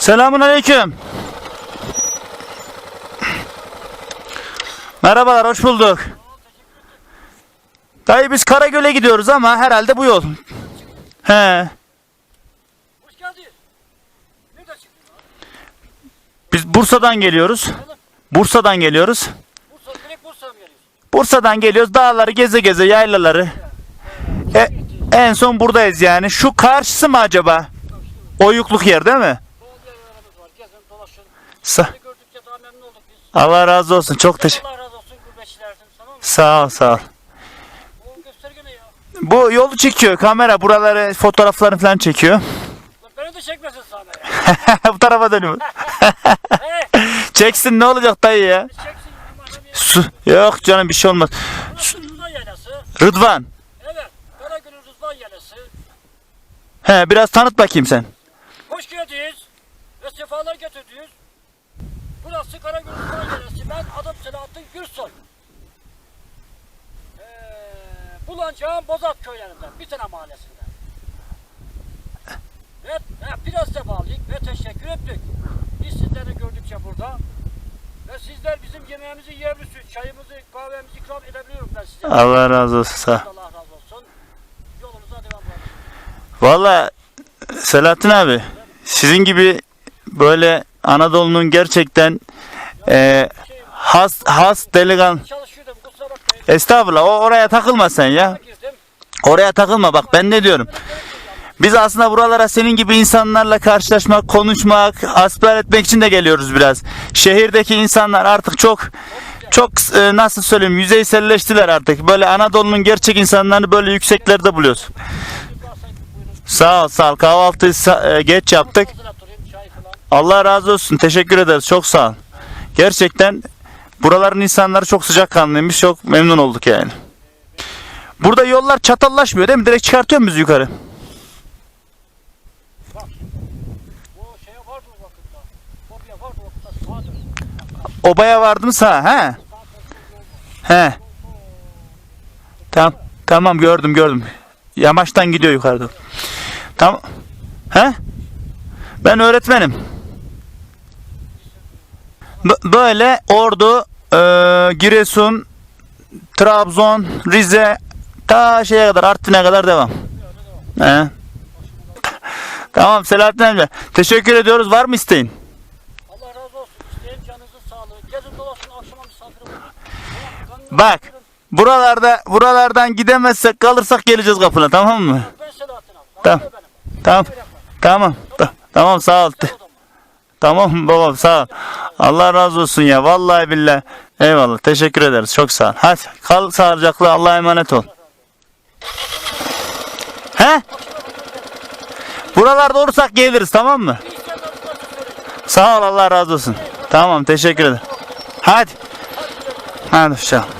Selamun aleyküm. Merhabalar, hoş bulduk. Dayı biz Karagöl'e gidiyoruz ama herhalde bu yol. He. Biz Bursa'dan geliyoruz. Bursa'dan geliyoruz. Bursa'dan geliyoruz. Dağları geze geze yaylaları. E, en son buradayız yani. Şu karşısı mı acaba? Oyukluk yer değil mi? Bol yerlerimiz var. Gezin, dolaşın. Sa- Seni gördükçe daha memnun olduk biz. Allah razı olsun. Çok teşekkür. Allah razı olsun gurbetçilerden. Tamam mı? Sağ ol, sağ ol. O gösterge ne ya? Bu yolu çekiyor. Kamera buraları, fotoğraflarını falan çekiyor. Lan beni de çekmesin sana ya. bu tarafa dönüyor. Çeksin ne olacak dayı ya? Çeksin. Su. Yok canım bir şey olmaz. Burası Rızvan Yaylası. Rıdvan. Evet. Rızvan Yaylası. He biraz tanıt bakayım sen. Hoş geldiniz. Ve sefalar getirdiniz. Burası Karagöl Rızvan Yaylası. Ben adım Selahattin Gürsoy. Ee, Bulancağın Bozat köylerinden. Bir tane mahallesinden. Ve e, biraz da bağlıyık ve teşekkür ettik. Biz sizleri gördükçe burada. Ve sizler bizim yemeğimizi yiyebilirsiniz. Çayımızı, kahvemizi ikram edebiliyorum ben size. Allah razı olsun. Allah razı olsun. Yolumuza devam edelim. Valla Selahattin abi sizin gibi böyle Anadolu'nun gerçekten e, has has delikan. Estağfurullah o oraya takılma sen ya. Oraya takılma bak ben ne diyorum. Biz aslında buralara senin gibi insanlarla karşılaşmak, konuşmak, hasbihal etmek için de geliyoruz biraz. Şehirdeki insanlar artık çok çok e, nasıl söyleyeyim yüzeyselleştiler artık. Böyle Anadolu'nun gerçek insanlarını böyle yükseklerde buluyoruz. Sağ ol sağ ol kahvaltıyı e, geç yaptık. Allah razı olsun teşekkür ederiz çok sağ ol. Gerçekten buraların insanları çok sıcakkanlıymış çok memnun olduk yani. Burada yollar çatallaşmıyor değil mi? Direkt çıkartıyor muyuz yukarı? Obaya vardım sağ he. He. Tamam. Tamam gördüm gördüm. Yamaçtan gidiyor yukarıda. Tamam. He? Ben öğretmenim. Böyle Ordu, e, Giresun, Trabzon, Rize ta şeye kadar Artvin'e kadar devam. He. Tamam Selahattin amca. Teşekkür ediyoruz. Var mı isteğin? Allah razı olsun. İsteyin canınızın sağlığı. Gezin dolaşın akşama misafir olun. Tamam, kanınızı Bak. Buralarda buralardan gidemezsek kalırsak geleceğiz kapına tamam mı? Ben Selahattin abi. Tamam. Tamam. Tamam. Tamam. Ta- Tamam sağ ol. Tamam babam sağ ol. Allah razı olsun ya. Vallahi billahi. Eyvallah. Teşekkür ederiz. Çok sağ ol. Hadi kal sağlıcakla. Allah'a emanet ol. He? Buralarda olursak geliriz tamam mı? Sağ ol Allah razı olsun. Tamam teşekkür ederim. Hadi. Hadi hoşça kal.